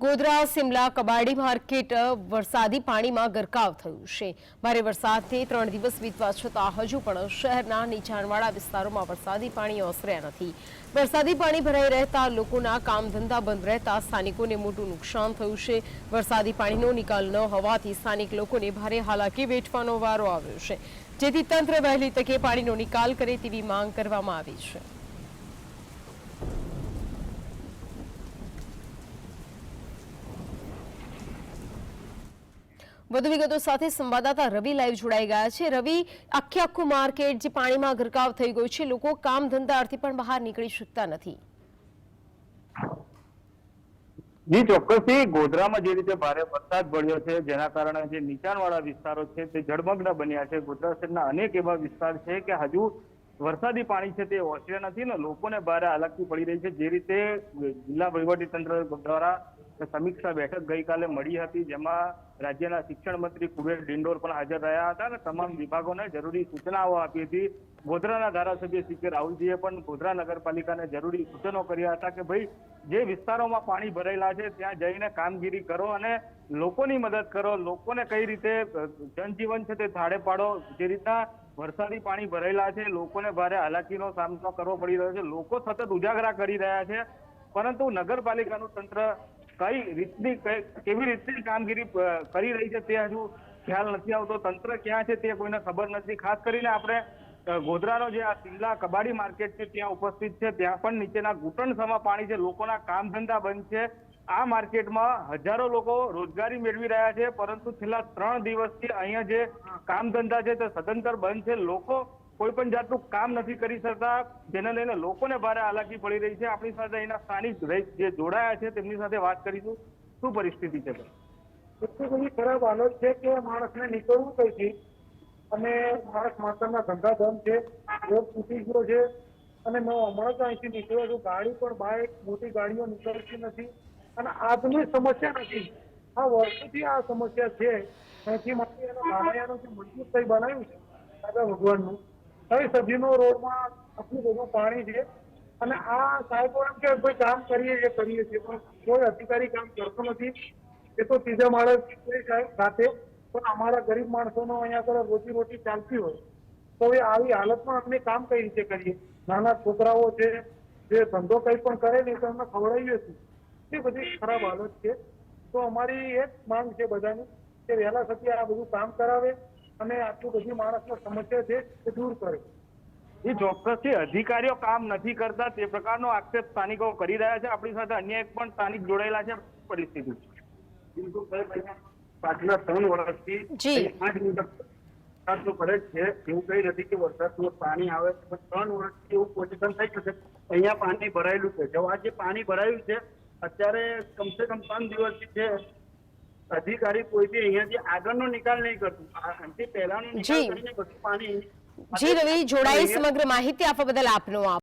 Godhra, Shimla, કબાડી market વરસાદી પાણીમાં ગરકાવ થયું છે. ભારે વરસાદથી ત્રણ દિવસ વીતવા છતાં હજુ પણ શહેરના નીચાણવાળા વિસ્તારોમાં વરસાદી પાણી ઓસર્યા નથી. વરસાદી પાણી ભરાઈ રહેતા લોકોના કામ ધંધા બંધ રહેતા સ્થાનિકોને મોટું નુકસાન થયું છે. વરસાદી પાણીનો નિકાલ ન હોવાથી સ્થાનિક લોકોને ભારે હાલાકી વેઠવાનો વારો આવ્યો છે. જેથી તંત્ર વહેલી તકે પાણીનો નિકાલ કરે તેવી માંગ કરવામાં આવી છે. વધુ વિગતો સાથે સંવાદદાતા રવિ લાઈવ જોડાઈ ગયા છે. રવિ, આખે આખું માર્કેટ જે પાણીમાં ગરકાવ થઈ ગયું છે, લોકો કામ ધંધાથી પણ બહાર નીકળી શકતા નથી. જી, ચોક્કસથી ગોધરામાં જે રીતે ભારે વરસાદ પડ્યો છે, જેના કારણે જે નીચાણવાળા વિસ્તારો છે, તે જળમગ્ન બન્યા છે. ગોધરા શહેરના અનેક એવા વિસ્તાર છે કે હજુ વરસાદી પાણી છે તે ઓસર્યા નથી ને લોકોને ભારે હાલાકી પડી રહી છે. જે રીતે જિલ્લા વહીવટી તંત્ર દ્વારા સમીક્ષા બેઠક ગઈકાલે મળી હતી, જેમાં રાજ્યના શિક્ષણ મંત્રી કુબેર ડિંડોર પણ હાજર રહ્યા હતા અને તમામ વિભાગોને જરૂરી સૂચનાઓ આપી હતી. ગોધરાના ધારાસભ્ય સી કે રાહુલજીએ પણ ગોધરા નગરપાલિકાને જરૂરી સૂચનો કર્યા હતા કે ભાઈ, જે વિસ્તારોમાં પાણી ભરેલા છે, ત્યાં જઈને કામગીરી કરો અને લોકોની મદદ કરો. લોકોને કઈ રીતે જનજીવન છે તે થાળે પાડો. જે રીતના વરસાદી પાણી ભરાયેલા છે, લોકોને ભારે હાલાકીનો સામનો કરવો પડી રહ્યો છે. લોકો સતત ઉજાગરા કરી રહ્યા છે. પરંતુ નગરપાલિકાનું તંત્ર કઈ રીતની કેવી રીતની કામગીરી કરી રહી છે તે હજુ ખ્યાલ નથી આવતો. તંત્ર ક્યાં છે તે કોઈને ખબર નથી. ખાસ કરીને આપણે ગોધરાનો જે આ સિમલા કબાડી માર્કેટ છે ત્યાં ઉપસ્થિત છે. ત્યાં પણ નીચેના ઘૂંટણસમાં પાણી છે. લોકોના કામ ધંધા બંધ છે. આ માર્કેટમાં હજારો લોકો રોજગારી મેળવી રહ્યા છે. પરંતુ છેલ્લા ત્રણ દિવસથી અહીંયા જે કામ ધંધા છે તે સદંતર બંધ છે. લોકો કોઈ પણ જાતનું કામ નથી કરી શકતા. જેને લઈને લોકોને ભારે હાલાકી પડી રહી છે. આપણી સાથે અહીંના સ્થાનિક જે જોડાયા છે, તેમની સાથે વાત કરીશું. શું પરિસ્થિતિ છે બધી ખરાબ હાલત છે કે માણસને નીકળવું કઈથી અને માણસ માતાના ધંધા ધમ છે, રોડ તૂટી ગયો છે. અને મેં હમણાં જ અહીંથી નીકળ્યો છું. ગાડી પણ બાઇક મોટી ગાડીઓ નીકળતી નથી. અને આજની સમસ્યા નથી. આ વર્ષોથી આ સમસ્યા છે. એથી માટે એના નાણાયાનું જે મજબૂત થઈ બનાવ્યું છે? દાદા ભગવાનનું. કઈ સદીનો રોડમાં આટલું બધું પાણી છે. અને આ સાહેબો એમ કે ભાઈ કામ કરીએ, એ કરીએ છીએ. પણ કોઈ અધિકારી કામ કરતો નથી. એ તો ત્રીજા માળે કોઈ સાહેબ સાથે. પણ અમારા ગરીબ માણસોનો અહીંયા આગળ રોજી રોટી ચાલતી હોય, તો એ આવી હાલતમાં અમને કામ કઈ રીતે કરીએ? નાના છોકરાઓ છે, જે ધંધો કઈ પણ કરે ને તો અમને ખવડાવીએ છીએ એ બધી ખરાબ હાલત છે. તો અમારી એક માંગ છે બધાની, કે વહેલા થકી આ બધું કામ કરાવે અને આટલું બધી માણસનો સમસ્યા છે એ દૂર કરે. એ ચોક્કસથી અધિકારીઓ કામ નથી કરતા તે પ્રકારનો આક્ષેપ સ્થાનિકો કરી રહ્યા છે. આપણી સાથે અન્ય એક પણ સ્થાનિક જોડાયેલા છે. પરિસ્થિતિ. પાછલા ત્રણ વર્ષથી આઠ મીટર વરસાદ તો પડે જ છે. એવું કઈ નથી કે વરસાદનું પાણી આવે પણ ત્રણ વર્ષથી એવું પોઝિશન થઈ ગયું છે. અહીંયા પાણી ભરાયેલું છે. જો આ જે પાણી ભરાયું છે અત્યારે કમસે કમ ત્રણ દિવસથી છે. અધિકારી કોઈ બી અહીંયાથી આગળનો નિકાલ નહીં કરતું. આનાથી પહેલાનો નિકાલ કરીને બધું પાણી જી રવિ જોડાઈ સમગ્ર માહિતી આપવા બદલ આપનો આભાર.